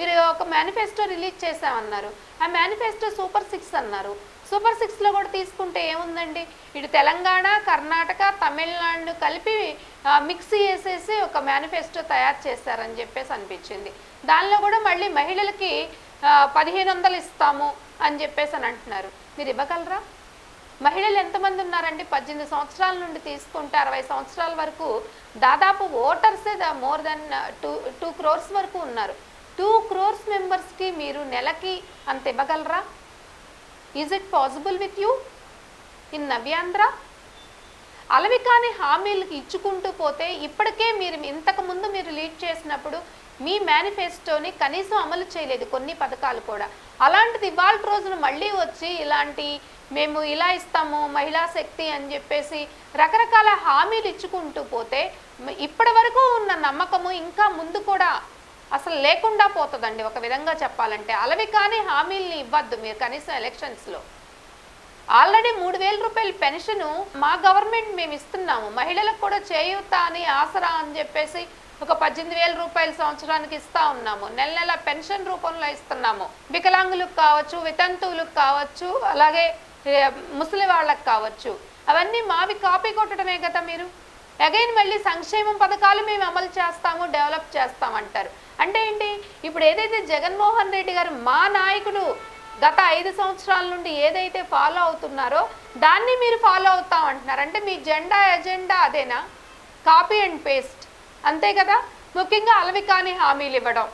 మీరు ఒక manifesto release చేశామన్నారు. ఆ మేనిఫెస్టో సూపర్ సిక్స్ అన్నారు. సూపర్ సిక్స్లో కూడా తీసుకుంటే ఏముందండి? ఇటు తెలంగాణ కర్ణాటక తమిళనాడు కలిపి మిక్స్ చేసేసి ఒక మేనిఫెస్టో తయారు చేశారని చెప్పేసి అనిపించింది. దానిలో కూడా మళ్ళీ మహిళలకి పదిహేను వందలు ఇస్తాము అని చెప్పేసి అని అంటున్నారు. మీరు ఇవ్వగలరా? మహిళలు ఎంతమంది ఉన్నారండి? పద్దెనిమిది సంవత్సరాల నుండి తీసుకుంటే అరవై సంవత్సరాల వరకు దాదాపు ఓటర్సే more than two two crores వరకు ఉన్నారు. టూ క్రోర్స్ మెంబర్స్కి మీరు నెలకి అంత ఇవ్వగలరా? Is it possible with you in Navyandhra అలవికాని హామీలు హామీలకు ఇచ్చుకుంటూ పోతే ఇప్పటికే మీరు ఇంతకు ముందు మీరు లీడ్ చేసినప్పుడు మీ మేనిఫెస్టోని కనీసం అమలు చేయలేదు కొన్ని పథకాలు కూడా. అలాంటిది ఇవాళ రోజున మళ్ళీ వచ్చి ఇలాంటి మేము ఇలా ఇస్తాము మహిళా శక్తి అని చెప్పేసి రకరకాల హామీలు ఇచ్చుకుంటూ పోతే ఇప్పటి వరకు ఉన్న నమ్మకము ఇంకా ముందు కూడా అసలు లేకుండా పోతుందండి. ఒక విధంగా చెప్పాలంటే అలవి కానీ హామీల్ని ఇవ్వద్దు మీరు కనీసం ఎలక్షన్స్లో. ఆల్రెడీ మూడు వేల రూపాయల పెన్షన్ మా గవర్నమెంట్ మేము ఇస్తున్నాము. మహిళలకు కూడా చేయూత అని ఆసరా అని చెప్పేసి ఒక పద్దెనిమిది వేల రూపాయల సంవత్సరానికి ఇస్తా ఉన్నాము. నెల నెల పెన్షన్ రూపంలో ఇస్తున్నాము. వికలాంగులకు కావచ్చు వితంతువులకు కావచ్చు అలాగే ముసలి వాళ్ళకి కావచ్చు. అవన్నీ మావి కాపీ కొట్టడమే కదా మీరు? అగైన్ మళ్ళీ సంక్షేమం పథకాలు మేము అమలు చేస్తాము డెవలప్ చేస్తామంటారు. అంటే ఏంటి? ఇప్పుడు ఏదైతే జగన్మోహన్ రెడ్డి గారు మా నాయకుడు గత ఐదు సంవత్సరాల నుండి ఏదైతే ఫాలో అవుతున్నారో దాన్ని మీరు ఫాలో అవుతాం అంటున్నారు అంటే మీ జెండా ఎజెండా అదేనా? కాపీ అండ్ పేస్ట్ అంతే కదా? ముఖ్యంగా అలవి కాని హామీలు ఇవ్వడం.